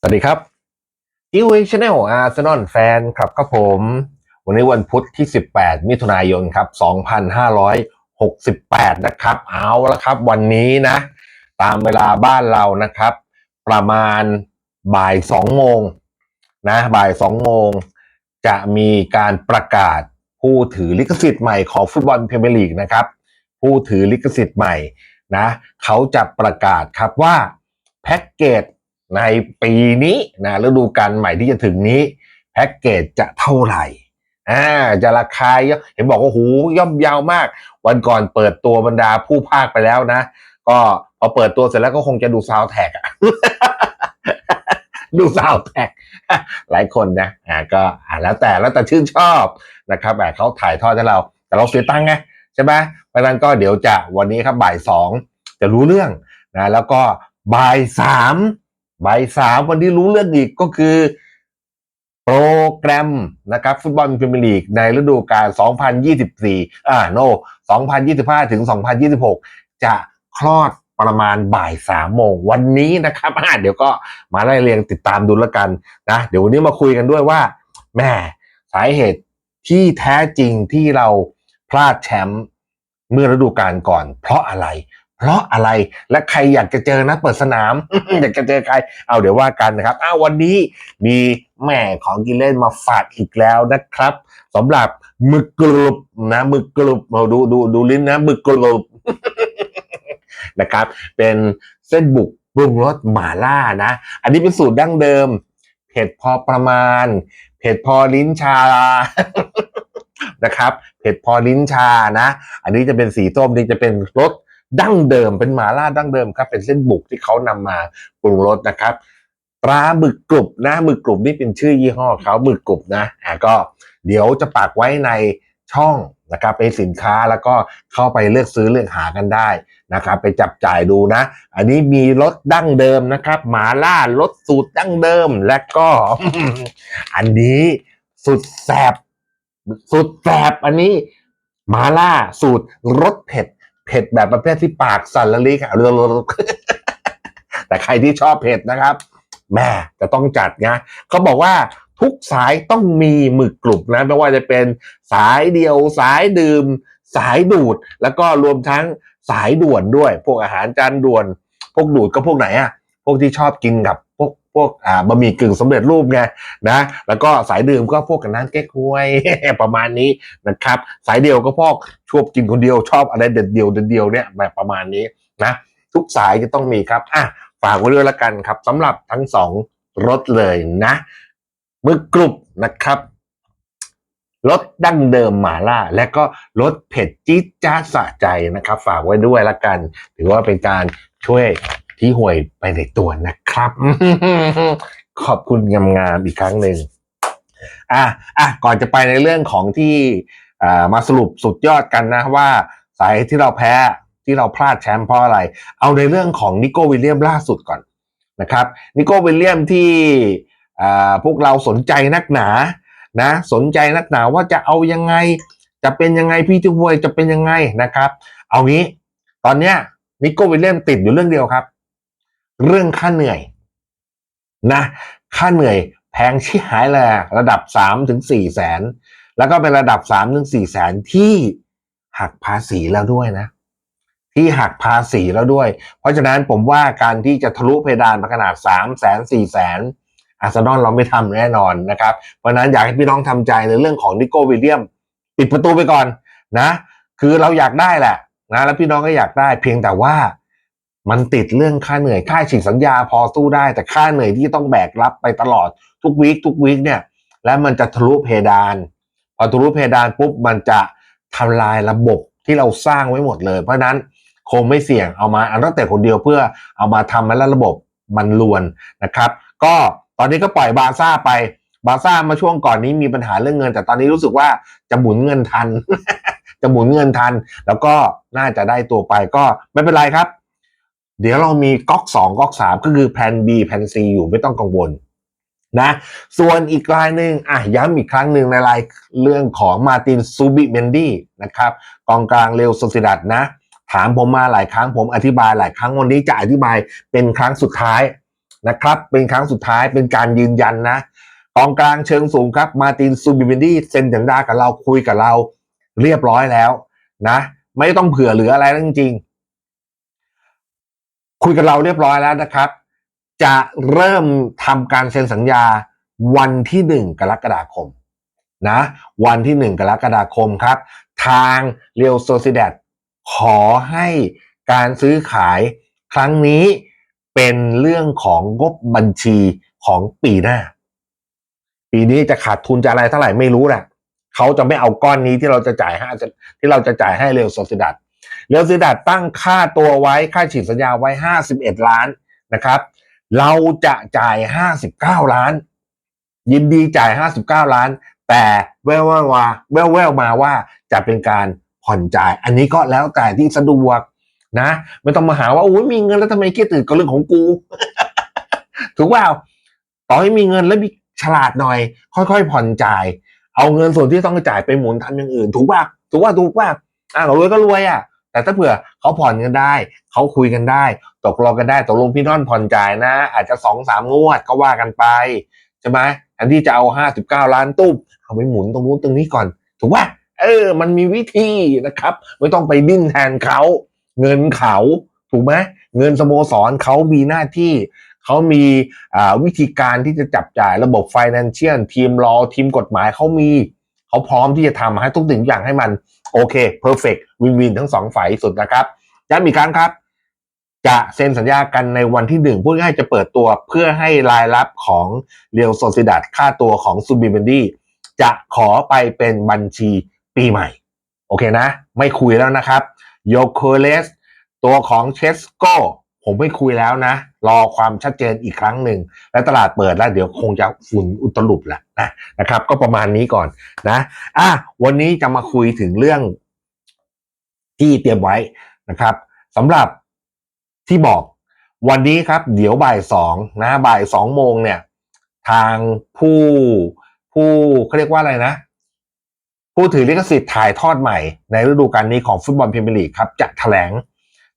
สวัสดีครับกิวชแนลอาร์เซนอลแฟนครับครับผม วันนี้วันพุธที่ 18 มิถุนายนครับ 2568 นะครับ เอาละครับ วันนี้นะ ตามเวลาบ้านเรานะครับ ประมาณบ่าย 2 โมงนะบ่าย 2 โมง จะมีการประกาศผู้ถือลิขสิทธิ์ใหม่ของฟุตบอลพรีเมียร์ลีกนะครับ ผู้ถือลิขสิทธิ์ใหม่นะ เขาจะประกาศครับว่าแพ็กเกจ ในปีนี้นะฤดูกาลใหม่ที่จะถึงนี้ แพ็กเกจจะเท่าไหร่อ่าจะราคาเห็นบอกว่าโหย่อมยาวมาก วันก่อนเปิดตัวบรรดาผู้ภาคไปแล้วนะ ก็พอเปิดตัวเสร็จแล้วก็คงจะดูซาวแท็กอะดูซาวแท็กหลายคนนะอ่าก็อ่าแล้วแต่แล้วแต่ชื่นชอบนะครับแบบเขาถ่ายทอดให้เรา แต่เราเสียตังค์ไงใช่ไหมเพราะฉะนั้นก็เดี๋ยวจะวันนี้ครับบ่ายสองจะรู้เรื่องนะแล้วก็บ่ายสาม บ่ายสามวันที่รู้เรื่องอีกก็คือ โปรแกรมนะครับ ฟุตบอลพรีเมียร์ลีกในฤดูกาล 2024 อ่าโน 2025 ถึง 2026 จะคลอดประมาณบ่ายสามโมงวันนี้นะครับอ่าเดี๋ยวก็มาไล่เรียงติดตามดูแล้วกันนะ เดี๋ยววันนี้มาคุยกันด้วยว่าแม่สาเหตุที่แท้จริงที่เราพลาดแชมป์เมื่อฤดูกาลก่อน เพราะอะไร เพราะอะไรและใครอยากจะเจอนะเปิดสนาม อยากจะเจอใคร เอาเดี๋ยวว่ากันนะครับอ้าววันนี้มีแม่ของกินเล่นมาฝากอีกแล้วนะครับสำหรับหมึกกรุบนะหมึกกรุบเอาดูดูดูลิ้นนะหมึกกรุบนะครับ เป็นเส้นบุกปรุงรสหม่าล่านะ อันนี้เป็นสูตรดั้งเดิม เผ็ดพอประมาณ เผ็ดพอลิ้นชานะครับ เผ็ดพอลิ้นชานะ อันนี้จะเป็นสีส้มนี่จะเป็นรส ดั้งเดิมเป็นหมาล่าดั้งเดิมครับ เป็นเส้นบุกที่เขานำมาปรุงรสนะครับปลาหมึกกรุบนะหมึกกรุบนี่เป็นชื่อยี่ห้อเขาหมึกกรุบนะอะก็เดี๋ยวจะปักไว้ในช่องนะครับเป็นสินค้าแล้วก็เข้าไปเลือกซื้อเลือกหากันได้นะครับไปจับจ่ายดูนะ อันนี้มีรสดั้งเดิมนะครับหมาล่ารสสูตรดั้งเดิมและก็ อันนี้สุดแสบสุดแสบอันนี้หมาล่าสูตรรสเผ็ด เผ็ดแบบประเภทที่ปากสั่นละลิกอะแต่ใครที่ชอบเผ็ดนะครับแม่จะต้องจัดนะเขาบอกว่าทุกสายต้องมีหมึกกรุบนะไม่ว่าจะเป็นสายเดียวสายดื่ม สายดูด แล้วก็รวมทั้งสายด่วนด้วย พวกอาหารจานด่วน พวกดูดก็พวกไหนอะพวกที่ชอบกินกับพวก พวกอ่าบะหมี่กึ่งสำเร็จรูปไงนะแล้วก็สายดื่มก็พวกกับน้ำแก้ควยประมาณนี้นะครับ สายเดียวก็พวกชอบกินคนเดียวชอบอะไรเด็ดเดียวเด็ดเดียวเนี่ยแบบประมาณนี้นะทุกสายจะต้องมีครับอะฝากไว้ด้วยละกันครับสำหรับทั้งสองรสเลยนะมือกรุบนะครับรสดั้งเดิมหมาล่า และก็รสเผ็ดจี๊ดจ้าสะใจนะครับ ฝากไว้ด้วยละกัน ถือว่าเป็นการช่วย ที่ห่วยไปในตัวนะครับ ขอบคุณงามๆอีกครั้งหนึ่งอะอะก่อนจะไปในเรื่องของที่มาสรุปสุดยอดกันนะว่าสายที่เราแพ้ที่เราพลาดแชมป์เพราะอะไร เอาในเรื่องของนิโก้วิลเลียมล่าสุดก่อนนะครับนิโก้วิลเลียมที่พวกเราสนใจนักหนานะสนใจนักหนาว่าจะเอายังไง จะเป็นยังไงพี่ที่หวยจะเป็นยังไงนะครับ เอางี้ตอนเนี้ยนิโก้วิลเลียมติดอยู่เรื่องเดียวครับ เรื่องค่าเหนื่อยนะค่าเหนื่อยแพงชิหายเลระดับสามถึงสี่แสนแล้วก็เป็นระดับสามถึงสี่แสนที่หักภาษีแล้วด้วยนะ ที่หักภาษีแล้วด้วย เพราะฉะนั้นผมว่าการที่จะทะลุเพดานมาขนาดสามแสนสี่แสนอาร์เซนอลเราไม่ทำแน่นอนนะครับ เพราะฉะนั้นอยากให้พี่น้องทำใจในเรื่องของนิโก้วิลเลียมปิดประตูไปก่อนนะ คือเราอยากได้แหละนะแล้วพี่น้องก็อยากได้เพียงแต่ว่า มันติดเรื่องค่าเหนื่อยค่าฉีกสัญญาพอสู้ได้ แต่ค่าเหนื่อยที่ต้องแบกรับไปตลอดทุกวีคทุกวีคเนี่ย แล้วมันจะทะลุเพดาน พอทะลุเพดานปุ๊บมันจะทำลายระบบที่เราสร้างไว้หมดเลย เพราะนั้นคงไม่เสี่ยงเอามาอันตั้งแต่คนเดียวเพื่อเอามาทำให้แล้วระบบมันลวนนะครับ ก็ตอนนี้ก็ปล่อยบาร์ซ่าไปบาร์ซ่ามาช่วงก่อนนี้มีปัญหาเรื่องเงิน แต่ตอนนี้รู้สึกว่าจะหมุนเงินทัน จะหมุนเงินทัน แล้วก็น่าจะได้ตัวไปก็ไม่เป็นไรครับ เดี๋ยวเรามีก๊อกสองก๊อกสามก็คือแผน B แผน C อยู่ไม่ต้องกังวลนะส่วนอีกรายหนึ่งอะย้ำอีกครั้งหนึ่งในรายเรื่องของมาตินซูบิเมนดี้นะครับกองกลางเรวโซซิดัดนะ ถามผมมาหลายครั้งผมอธิบายหลายครั้งวันนี้จะอธิบายเป็นครั้งสุดท้ายนะครับ เป็นครั้งสุดท้ายเป็นการยืนยันนะกองกลางเชิงสูงครับมาตินซูบิเบนดี้เซ็นสัญญากับเราคุยกับเราเรียบร้อยแล้วนะ ไม่ต้องเผื่อเหลืออะไรจริง คุยกับเราเรียบร้อยแล้วนะครับ จะเริ่มทำการเซ็นสัญญาวันที่หนึ่งกรกฎาคมนะวันที่หนึ่งกรกฎาคมครับ ทางเรียวโซซิเดตขอให้การซื้อขายครั้งนี้เป็นเรื่องของงบบัญชีของปีหน้า ปีนี้จะขาดทุนจะอะไรเท่าไหร่ไม่รู้แหละเขาจะไม่เอาก้อนนี้ที่เราจะจ่ายให้ที่เราจะจ่ายให้เรียวโซซิเดต เรียวซซิดัตตั้งค่าตัวไว้ค่าฉีดสัญญาไว้ห้าสิบเอ็ดล้านนะครับ เราจะจ่ายห้าสิบเก้าล้าน ยินดีจ่ายห้าสิบเก้าล้าน แต่แววว่าแววแววมาว่าจะเป็นการผ่อนจ่าย อันนี้ก็แล้วแต่ที่สะดวกนะไม่ต้องมาหาว่าโอ้ยมีเงินแล้วทำไมคิดตื่นก็เรื่องของกู ถูกเปล่าต่อให้มีเงินแล้วมีฉลาดหน่อย ค่อยๆ ผ่อนจ่าย เอาเงินส่วนที่ต้องจ่ายไปหมุนทำอย่างอื่น ถูกป่ะถูกว่าถูกป่ะ อ่ารวยก็รวยอะ แต่ถ้าเผื่อเขาผ่อนกันได้ เขาคุยกันได้ ตกลงกันได้ตกลงพี่น้อนผ่อนจ่ายนะ อาจจะสองสามงวดก็ว่ากันไปใช่ไหมแทนที่จะเอาห้าสิบเก้าล้านตุ้มเอาไปหมุนตรงนู้นตรงนี้ก่อน ถูกป่ะเออ มันมีวิธีนะครับ ไม่ต้องไปดิ้นแทนเขา เงินเขาถูกไหมเงินสโมสรเขามีหน้าที่เขามีวิธีการที่จะจับจ่ายระบบ financial ทีมรอทีมกฎหมายเขามี เขาพร้อมที่จะทำให้ทุกสิ่งอย่างให้มันโอเค perfect วินวินทั้งสองฝ่ายสุดนะครับย้ำอีกครั้งครับ จะเซ็นสัญญากันในวันที่หนึ่งพูดง่ายจะเปิดตัวเพื่อให้รายรับของเรียวโซซิดัตค่าตัวของซูบิเบนดี้จะขอไปเป็นบัญชีปีใหม่ โอเคนะ ไม่คุยแล้วนะครับโยโคเลส ตัวของเชสโก ผมไม่คุยแล้วนะ รอความชัดเจนอีกครั้งหนึ่ง และตลาดเปิดแล้วเดี๋ยวคงจะฝุ่นอุตลุปแหละนะนะครับ ก็ประมาณนี้ก่อนนะอะวันนี้จะมาคุยถึงเรื่องที่เตรียมไว้นะครับสำหรับที่บอกวันนี้ครับ เดี๋ยวบ่ายสองนะบ่ายสองโมงเนี่ย ทางผู้ผู้เขาเรียกว่าอะไรนะ ผู้ถือลิขสิทธิ์ถ่ายทอดใหม่ในฤดูกาลนี้ของฟุตบอลพรีเมียร์ลีกครับจะแถลง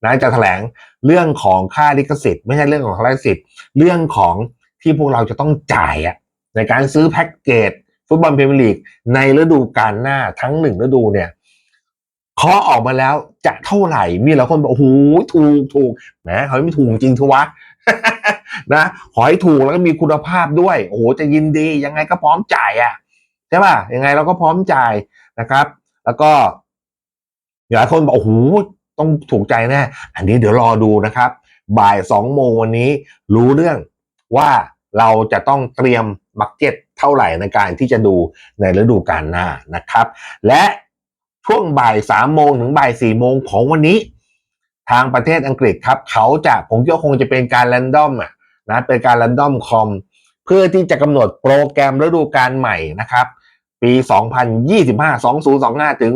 นะจะแถลงเรื่องของค่าลิขสิทธิ์ไม่ใช่เรื่องของค่าลิขสิทธิ์เรื่องของที่พวกเราจะต้องจ่ายอะในการซื้อแพ็กเกจฟุตบอลพรีเมียร์ลีกในฤดูกาลหน้าทั้งหนึ่งฤดูเนี่ยเคาะออกมาแล้วจะเท่าไหร่มีหลายคนบอกโอ้โหถูกถูกแหมเขาไม่ถูกจริงทวะนะขอให้ถูกแล้วก็มีคุณภาพด้วยโอ้โหจะยินดียังไงก็พร้อมจ่ายอะใช่ป่ะยังไงเราก็พร้อมจ่ายนะครับ แล้วก็หลายคนบอกโอ้โห ต้องถูกใจแน่อันนี้เดี๋ยวรอดูนะครับ บ่ายสองโมงวันนี้รู้เรื่องว่าเราจะต้องเตรียมบักเก็ตเท่าไหร่ในการที่จะดูในฤดูกาลหน้านะครับ และช่วงบ่ายสามโมงถึงบ่ายสี่โมงของวันนี้ ทางประเทศอังกฤษครับ เขาจะผมคิดว่าคงจะเป็นการแรนดอมอะนะเป็นการแรนดอมคอมเพื่อที่จะกำหนดโปรแกรมฤดูกาลใหม่นะครับ ปี 2025 2025 ถึง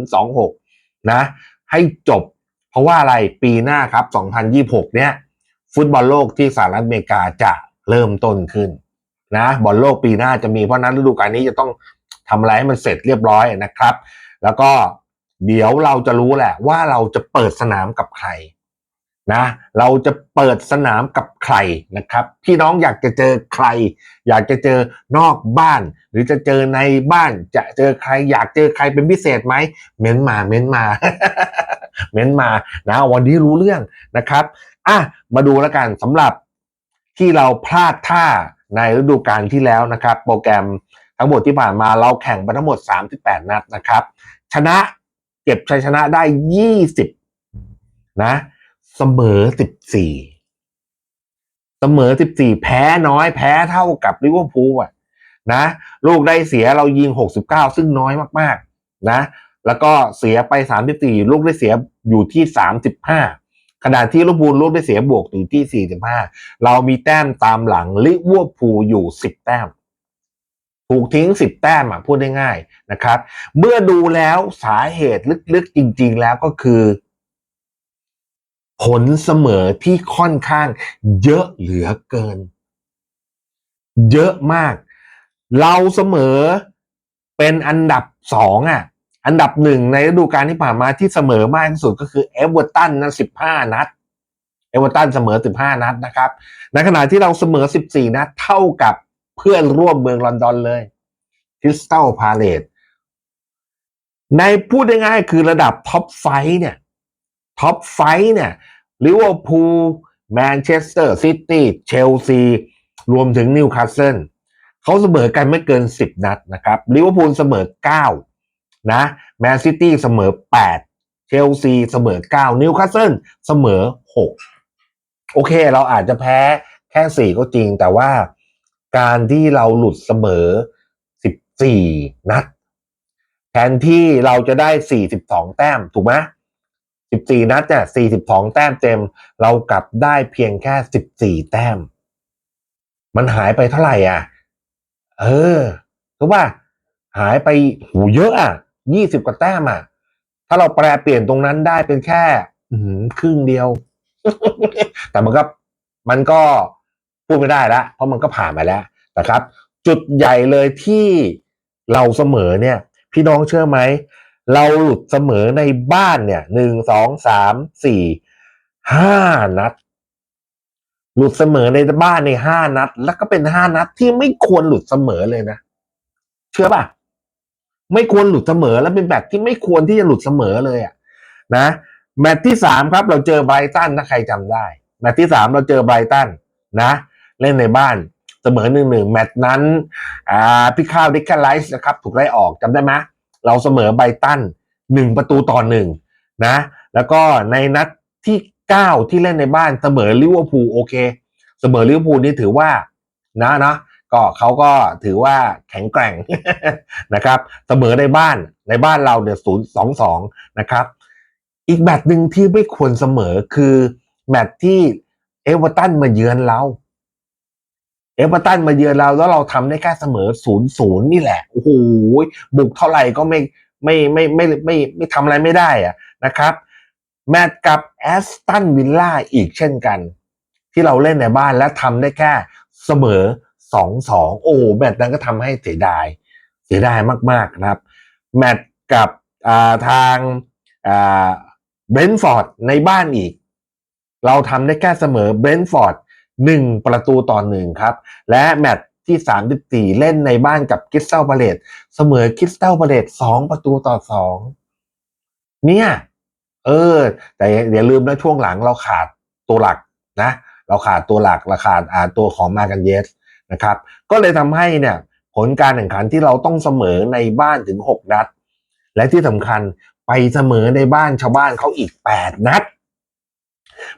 2026 นะ ให้จบ เพราะว่าอะไรปีหน้าครับ 2026 เนี่ย ฟุตบอลโลกที่สหรัฐอเมริกาจะเริ่มต้นขึ้นนะบอลโลกปีหน้าจะมีเพราะนั้นฤดูกาลนี้จะต้องทำอะไรให้มันเสร็จเรียบร้อยนะครับ แล้วก็เดี๋ยวเราจะรู้แหละว่าเราจะเปิดสนามกับใคร นะเราจะเปิดสนามกับใครนะครับพี่น้องอยากจะเจอใคร อยากจะเจอนอกบ้าน หรือจะเจอในบ้านจะเจอใคร อยากเจอใครเป็นพิเศษไหมเม้นมาเม้นมา เม้นมานะวันนี้รู้เรื่องนะครับอะมาดูแล้วกันสำหรับที่เราพลาดท่าในฤดูกาลที่แล้วนะครับ โปรแกรมทั้งหมดที่ผ่านมาเราแข่งไปทั้งหมด 38 นัดนะครับ ชนะเก็บชัยชนะได้ 20 นะ เสมอสิบสี่เสมอสิบสี่แพ้น้อยแพ้เท่ากับลิเวอร์พูลอะ นะ ลูกได้เสียเรายิงหกสิบเก้าซึ่งน้อยมากๆ นะ แล้วก็เสียไปสามสิบสี่ลูกได้เสียอยู่ที่สามสิบห้าขณะที่ลิเวอร์พูลลูกได้เสียบวกอยู่ที่สี่สิบห้าเรามีแต้มตามหลังลิเวอร์พูลอยู่สิบแต้มถูกทิ้งสิบแต้มอะพูดได้ง่ายนะครับ เมื่อดูแล้วสาเหตุลึกๆจริง ๆ แล้วก็คือ ผลเสมอที่ค่อนข้างเยอะเหลือเกิน เยอะมาก เราเสมอเป็นอันดับสองอะ อันดับหนึ่งในฤดูกาลที่ผ่านมาที่เสมอมากที่สุดก็คือเอเวอร์ตันนั้นสิบห้านัด เอเวอร์ตันเสมอ15นัดนะครับ ในขณะที่เราเสมอ14นัดเท่ากับเพื่อนร่วมเมืองลอนดอนเลยคริสตัลพาเลตในพูดง่ายๆคือระดับท็อปไฟเนี่ย ท็อปไฟเนี่ยลิเวอร์พูลแมนเชสเตอร์ซิตี้เชลซีรวมถึงนิวคาสเซิลเขาเสมอกันไม่เกิน 10 นัดนะครับลิเวอร์พูลเสมอ 9 นะแมนซิตี้เสมอ 8 เชลซีเสมอ 9 นิวคาสเซิลเสมอ 6 โอเคเราอาจจะแพ้แค่ 4 ก็จริง แต่ว่าการที่เราหลุดเสมอ 14 นัด แทนที่เราจะได้ 42 แต้มถูกไหม 14 นัดเนี่ย42 แต้มเต็ม เรากลับได้เพียงแค่ 14 แต้ม มันหายไปเท่าไหร่อะ เออถูกป่ะหายไปหูเยอะอะ 20 กว่าแต้มอะ ถ้าเราแปลเปลี่ยนตรงนั้นได้เป็นแค่ครึ่งเดียว แต่มันก็มันก็พูดไม่ได้ละเพราะมันก็ผ่านมาแล้วนะครับ จุดใหญ่เลยที่เราเสมอเนี่ย พี่น้องเชื่อไหม เราหลุดเสมอในบ้านเนี่ยหนึ่งสองสามสี่ห้านัด หลุดเสมอในบ้านในห้านัด แล้วก็เป็นห้านัดที่ไม่ควรหลุดเสมอเลยนะ เชื่อป่ะ ไม่ควรหลุดเสมอแล้วเป็นแบบที่ไม่ควรที่จะหลุดเสมอเลยอะนะแมตช์ที่สามครับ เราเจอไบรตันถ้าใครจำได้ แมตช์ที่สามเราเจอไบรตันนะ เล่นในบ้านเสมอหนึ่งหนึ่งแมตช์นั้นอ่าพี่ข้าวดิคาไลส์นะครับ ถูกไล่ออกจำได้ไหม เราเสมอไบตันหนึ่งประตูต่อหนึ่งนะแล้วก็ในนัดที่เก้าที่เล่นในบ้านเสมอลิเวอร์พูลโอเค เสมอลิเวอร์พูลนี่ถือว่านะนะก็เขาก็ถือว่าแข็งแกร่งนะครับเสมอในบ้านในบ้านเราเนี่ยศูนย์สองสองนะครับ อีกแมตช์หนึ่งที่ไม่ควรเสมอคือแมตช์ที่เอเวอร์ตันมาเยือนเรา เอเวอร์ตันมาเยือนเราแล้วเราทำได้แค่เสมอศูนย์ศูนย์นี่แหละโอ้โหบุกเท่าไหร่ก็ไม่ไม่ไม่ไม่ไม่ไม่ไม่ทำอะไรไม่ได้อะนะครับ แมตช์กับแอสตันวิลล่าอีกเช่นกัน ที่เราเล่นในบ้านและทำได้แค่เสมอสองสองโอ้แมตช์นั้นก็ทำให้เสียดาย เสียดายมากๆนะครับแมตช์กับาทางเบรนท์ฟอร์ดในบ้านอีก เราทำได้แค่เสมอเบรนท์ฟอร์ด หนึ่งประตูต่อหนึ่งครับ และแมตช์ที่สามสี่เล่นในบ้านกับคริสตัลพาเลตเสมอคริสตัลพาเลตสองประตูต่อสองเนี่ย เออ แต่อย่าลืมนะช่วงหลังเราขาดตัวหลักนะ เราขาดตัวหลักเราขาดอาตัวของมากันเยสนะครับ ก็เลยทำให้เนี่ย ผลการแข่งขันที่เราต้องเสมอในบ้านถึง 6 นัด และที่สำคัญไปเสมอในบ้านชาวบ้านเขาอีก 8 นัด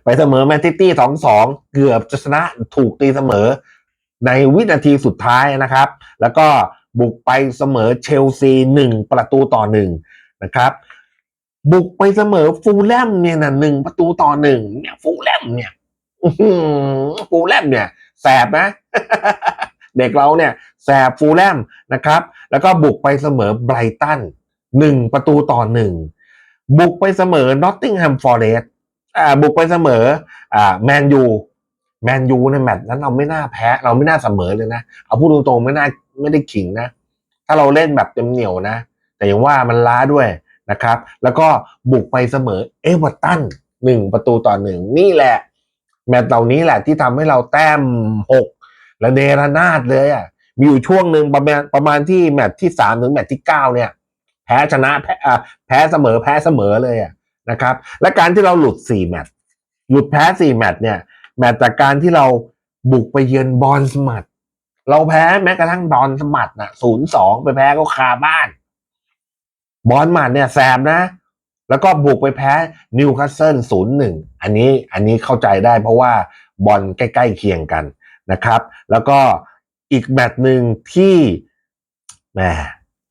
ไปเสมอแมนซิตี้สองสองเกือบจะชนะถูกตีเสมอ ในวินาทีสุดท้ายนะครับ แล้วก็บุกไปเสมอเชลซีหนึ่งประตูต่อหนึ่งนะครับบุกไปเสมอฟูลแลมเนี่ยนะหนึ่งประตูต่อหนึ่งเนี่ยฟูลแลมเนี่ยฟูลแลมเนี่ย แสบนะ เด็กเราเนี่ยแสบฟูลแลมนะครับ แล้วก็บุกไปเสมอไบรตันหนึ่งประตูต่อหนึ่งบุกไปเสมอนอตติงแฮมฟอร์เรส อ่าบุกไปเสมออ่าแมนยูแมนยูในแมตช์นั้นเราไม่น่าแพ้ เราไม่น่าเสมอเลยนะเอาพูดตรงๆไม่น่าไม่ได้ขิงนะ ถ้าเราเล่นแบบเต็มเหนียวนะ แต่อย่างว่ามันล้าด้วยนะครับ แล้วก็บุกไปเสมอเอเวอร์ตันหนึ่งประตูต่อหนึ่งนี่แหละ แมตช์เหล่านี้แหละที่ทำให้เราแต้มหกและเนรนาดเลยอะมีอยู่ช่วงหนึ่งประมาณประมาณที่แมตช์ที่สามถึงแมตช์ที่เก้าเนี่ย แพ้ชนะแพ้อ่าแพ้เสมอแพ้เสมอเลยอะ นะครับ และการที่เราหลุดสี่แมตช์หลุดแพ้สี่แมตช์เนี่ย แมตช์จากการที่เราบุกไปเยือนบอลสมัตเราแพ้แม้กระทั่งบอลสมัตน่ะศูนย์สองไปแพ้ก็คาบ้าน บอลมัดเนี่ยแสบนะ แล้วก็บุกไปแพ้นิวคาสเซิลศูนย์หนึ่งอันนี้อันนี้เข้าใจได้เพราะว่าบอลใกล้ๆเคียงกันนะครับ แล้วก็อีกแมตช์หนึ่งที่แหม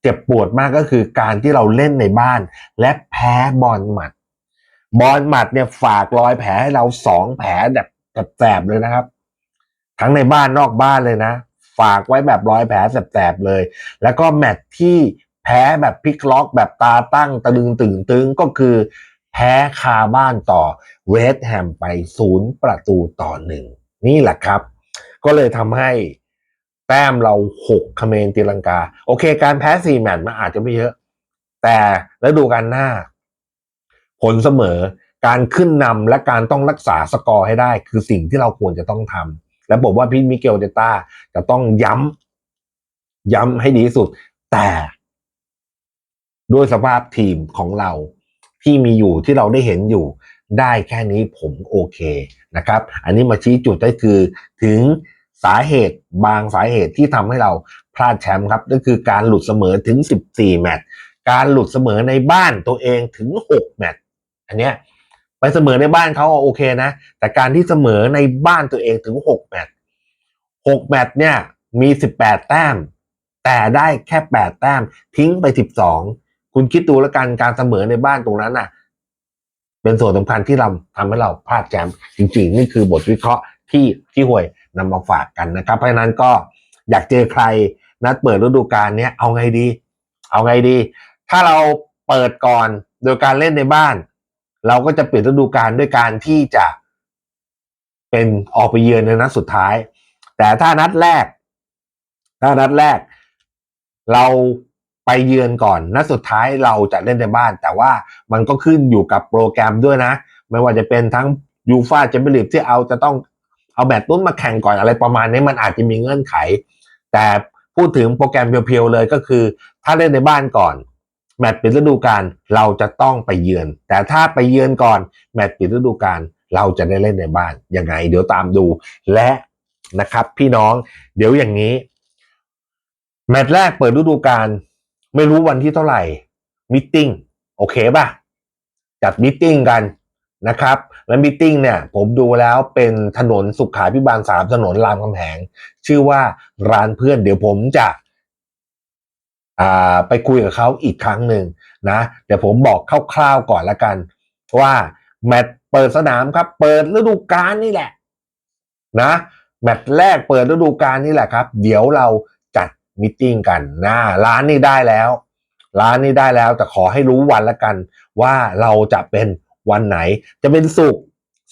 เจ็บปวดมากก็คือการที่เราเล่นในบ้าน และแพ้บอลหมัด บอลหมัดเนี่ยฝากรอยแผลให้เราสองแผลแบบแสบเลยนะครับ ทั้งในบ้านนอกบ้านเลยนะ ฝากไว้แบบรอยแผลแสบๆเลย แล้วก็แมตช์ที่แพ้แบบพลิกล็อกแบบตาตั้งตะลึงตึงตึงก็คือ แพ้คาบ้านต่อเวสต์แฮมไปศูนย์ประตูต่อหนึ่งนี่แหละครับ ก็เลยทำให้แต้มเราหกคะแนนตีลังกา โอเค การแพ้สี่แมตช์มันอาจจะไม่เยอะ แต่ฤดูกาลหน้า ผลเสมอการขึ้นนำและการต้องรักษาสกอร์ให้ได้ คือสิ่งที่เราควรจะต้องทำและบอกว่าพี่มิเกลเดต้าจะต้องย้ำย้ำให้ดีที่สุด แต่ด้วยสภาพทีมของเราที่มีอยู่ที่เราได้เห็นอยู่ ได้แค่นี้ผมโอเคนะครับ อันนี้มาชี้จุดได้คือถึงสาเหตุบางสาเหตุที่ทำให้เราพลาดแชมป์ครับก็คือการหลุดเสมอถึง 14 แมตช์การหลุดเสมอในบ้านตัวเองถึง 6 แมตช์ อันเนี้ยไปเสมอในบ้านเขาโอเคนะ แต่การที่เสมอในบ้านตัวเองถึง6แมตช์6แมตช์เนี่ยมี18แปดแต้ม แต่ได้แค่8แต้ม ทิ้งไป12คุณคิดดูแล้วกันการเสมอในบ้านตรงนั้นน่ะ เป็นส่วนสำคัญที่เราทำให้เราพลาดแชมป์จริง ๆ นี่คือบทวิเคราะห์ที่ที่ห่วยนำมาฝากกันนะครับ เพราะฉะนั้นก็อยากเจอใครนัดเปิดฤดูกาลเนี้ยเอาไงดี เอาไงดี ถ้าเราเปิดก่อนโดยการเล่นในบ้าน เราก็จะเปิดฤดูกาลด้วยการที่จะเป็นออกไปเยือนในนัดสุดท้าย แต่ถ้านัดแรก ถ้านัดแรก เราไปเยือนก่อนนัดสุดท้ายเราจะเล่นในบ้าน แต่ว่ามันก็ขึ้นอยู่กับโปรแกรมด้วยนะ ไม่ว่าจะเป็นทั้งยูฟาแชมเปี้ยนลีกที่เอาจะต้องเอาแมตช์นู้นมาแข่งก่อนอะไรประมาณนี้มันอาจจะมีเงื่อนไข แต่พูดถึงโปรแกรมเพียวๆเลยก็คือ ถ้าเล่นในบ้านก่อน แมตช์ปิดฤดูกาลเราจะต้องไปเยือน แต่ถ้าไปเยือนก่อน แมตช์ปิดฤดูกาลเราจะได้เล่นในบ้านยังไง เดี๋ยวตามดูและนะครับ พี่น้องเดี๋ยวอย่างนี้ แมตช์แรกเปิดฤดูกาลไม่รู้วันที่เท่าไหร่มิ팅โอเคป่ะ จัดมิ팅กันนะครับ และมิ팅เนี่ย ผมดูแล้วเป็นถนนสุขาพิบาลสามถนนรามคำแหง ชื่อว่าร้านเพื่อน เดี๋ยวผมจะ อ่า ไปคุยกับเขาอีกครั้งหนึ่งนะเดี๋ยวผมบอกคร่าวๆก่อนละกัน ว่าแมตช์เปิดสนามครับ เปิดฤดูกาลนี่แหละ นะแมตช์แรกเปิดฤดูกาลนี่แหละครับ เดี๋ยวเราจัดมิ팅กันนะร้านนี้ได้แล้ว ร้านนี้ได้แล้วแต่ขอให้รู้วันละกัน ว่าเราจะเป็นวันไหน จะเป็นศุกร์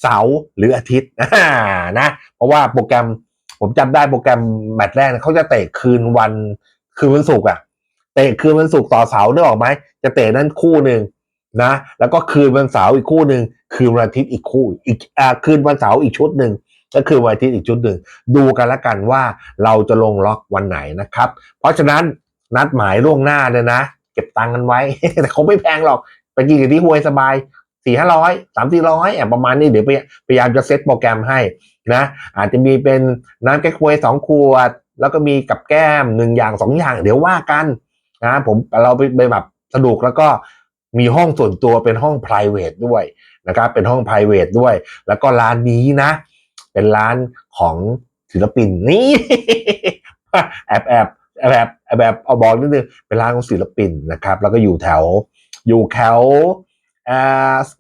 เสาร์หรืออาทิตย์นะเพราะว่าโปรแกรมผมจำได้โปรแกรมแมตช์แรกเขาจะเตะคืนวันคืนวันศุกร์อะ เตะคืนวันศุกร์ต่อเสาร์ได้ออกไหมจะเตะนั่นคู่หนึ่งนะ แล้วก็คืนวันเสาร์อีกคู่หนึ่งคืนวันอาทิตย์อีกคู่อีกอ่าคืนวันเสาร์อีกชุดหนึ่งก็คือวันอาทิตย์อีกชุดหนึ่งดูกันละกันว่าเราจะลงล็อกวันไหนนะครับ เพราะฉะนั้นนัดหมายล่วงหน้าเลยนะ เก็บตังค์กันไว้ แต่เขาไม่แพงหรอกไปกินกับที่ห้วยสบายสี่ห้าร้อยสามสี่ร้อยแอบประมาณนี้เดี๋ยวพยพยายามจะเซตโปรแกรมให้นะอาจจะมีเป็นน้ำแก้ควยสองขวด แล้วก็มีกับแก้มหนึ่งอย่างสองอย่าง เดี๋ยวว่ากัน นะผมเราไปแบบสนุกแล้วก็มีห้องส่วนตัวเป็นห้อง p r i v a t e ด้วยนะครับเป็นห้อง p r i v a t e ด้วย แล้วก็ร้านนี้นะ เป็นร้านของศิลปินนี่แอบแอบแอบแอบแอบแอบเอาบอกนิดนึงเป็นร้านของศิลปินนะครับ แล้วก็อยู่แถวอยู่แถว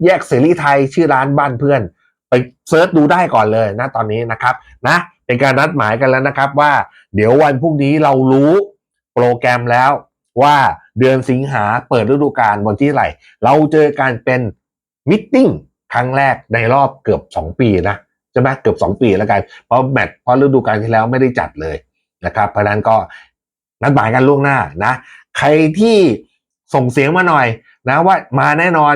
แยกเสรีไทยชื่อร้านบ้านเพื่อน ไปเซิร์ชดูได้ก่อนเลยนะตอนนี้นะครับนะเป็นการนัดหมายกันแล้วนะครับว่า เดี๋ยววันพรุ่งนี้เรารู้โปรแกรมแล้ว ว่าเดือนสิงหาเปิดฤดูกาลวันที่ไหร่ เราเจอกันเป็นมิทติ้งครั้งแรกในรอบเกือบ 2 ปีนะใช่ไหมเกือบ 2 ปีแล้วกันเพราะแมตช์เพราะฤดูกาลที่แล้วไม่ได้จัดเลยนะครับเพราะนั้นก็นัดหมายกันล่วงหน้านะ ใครที่ส่งเสียงมาหน่อยนะว่ามาแน่นอน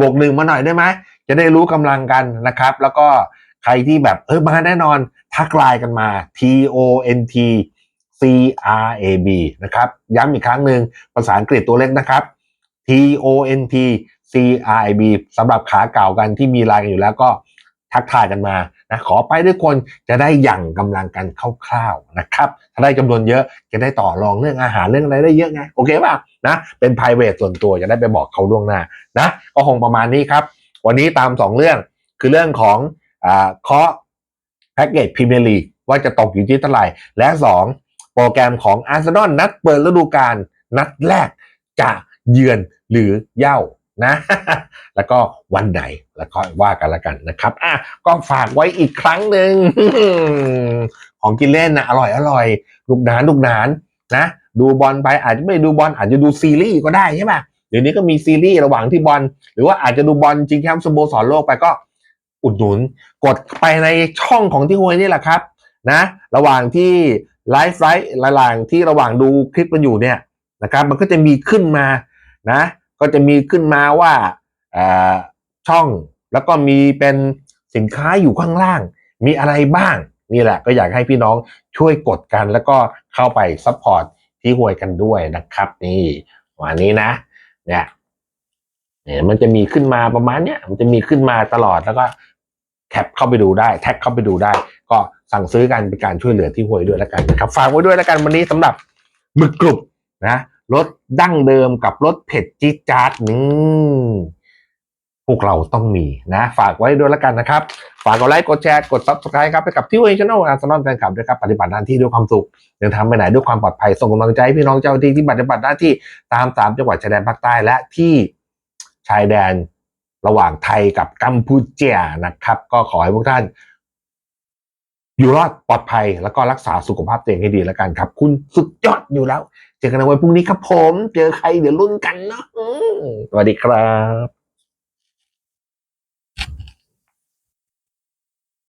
บวกหนึ่งมาหน่อยได้ไหมจะได้รู้กำลังกันนะครับ แล้วก็ใครที่แบบเออมาแน่นอนทักไลน์กันมา T O N T C R A B นะครับ ย้ำอีกครั้งหนึ่งภาษาอังกฤษตัวเล็กนะครับ T O N T C R A B สำหรับขาเก่ากันที่มีไลน์กันอยู่แล้วก็ทักทายกันมานะขอไปด้วยคนจะได้หยั่งกำลังกันคร่าวๆนะครับถ้าได้จำนวนเยอะจะได้ต่อรองเรื่องอาหารเรื่องอะไรได้เยอะไงโอเคป่ะนะเป็น p r i v a t ส่วนตัวจะได้ไปบอกเขาล่วงหน้านะก็คงประมาณนี้ครับ วันนี้ตาม 2 เรื่องคือเรื่องของอ่าเคาะแพ็กเกจพรีเมียร์ลีกว่าจะตกอยู่ที่เท่าไหร่และ 2 โปรแกรมของอาร์เซนอลนัดเปิดฤดูกาลนัดแรกจะเยือนหรือเย่านะ แล้วก็วันไหนแล้วก็ว่ากันละกันนะครับอะก็ฝากไว้อีกครั้งหนึ่งของกินเล่นนะอร่อยอร่อยลูกหนานลูกหนานนะ ดูบอลไปอาจจะไม่ดูบอลอาจจะดูซีรีส์ก็ได้ใช่ไหมเดี๋ยวนี้ก็มีซีรีส์ระหว่างที่บอลหรือว่าอาจจะดูบอลจริงแชมป์สโมสรโลกไปก็อุดหนุน กดไปในช่องของที่ฮวยนี่แหละครับนะ ระหว่างที่ ไลฟ์ไลฟ์ระหว่างที่ระหว่างดูคลิปกันอยู่เนี่ยนะครับ มันก็จะมีขึ้นมานะ ก็จะมีขึ้นมาว่าช่องแล้วก็มีเป็นสินค้าอยู่ข้างล่าง มีอะไรบ้างนี่แหละก็อยากให้พี่น้องช่วยกดกันแล้วก็เข้าไปซัพพอร์ตที่หวยกันด้วยนะครับ นี่วันนี้นะ เนี่ยเนี่ยมันจะมีขึ้นมาประมาณเนี้ยมันจะมีขึ้นมาตลอดแล้วก็แคปเข้าไปดูได้ แท็กเข้าไปดูได้ ก็สั่งซื้อกันเป็นการช่วยเหลือที่หวยด้วยแล้วกันนะครับฝากไว้ด้วยแล้วกันวันนี้สำหรับหมึกกรุบนะรสดั้งเดิมกับรสเผ็ดจี๊ดจ๊าดนี่พวกเราต้องมีนะ ฝากไว้ด้วยแล้วกันนะครับ ฝากกดไลค์กดแชร์กด subscribe ครับไปกับที่เวช anel อาร์ซนอลแฟนคลับด้วยครับปฏิบัติหน้าที่ด้วยความสุขเดินทางไปไหนด้วยความปลอดภัยส่งกำลังใจให้พี่น้องเจ้าหน้าที่ที่ปฏิบัติหน้าที่ตามสามจังหวัดชายแดนภาคใต้และที่ชายแดนระหว่างไทยกับกัมพูเชียนะครับ ก็ขอให้พวกท่าน อยู่รอดปลอดภัยแล้วก็รักษาสุขภาพตัวเองให้ดีแล้วกันครับ คุณสุดยอดอยู่แล้ว เจอกันในวันพรุ่งนี้ครับผม เจอใครเดี๋ยวรุ่นกันเนาะสวัสดีครับ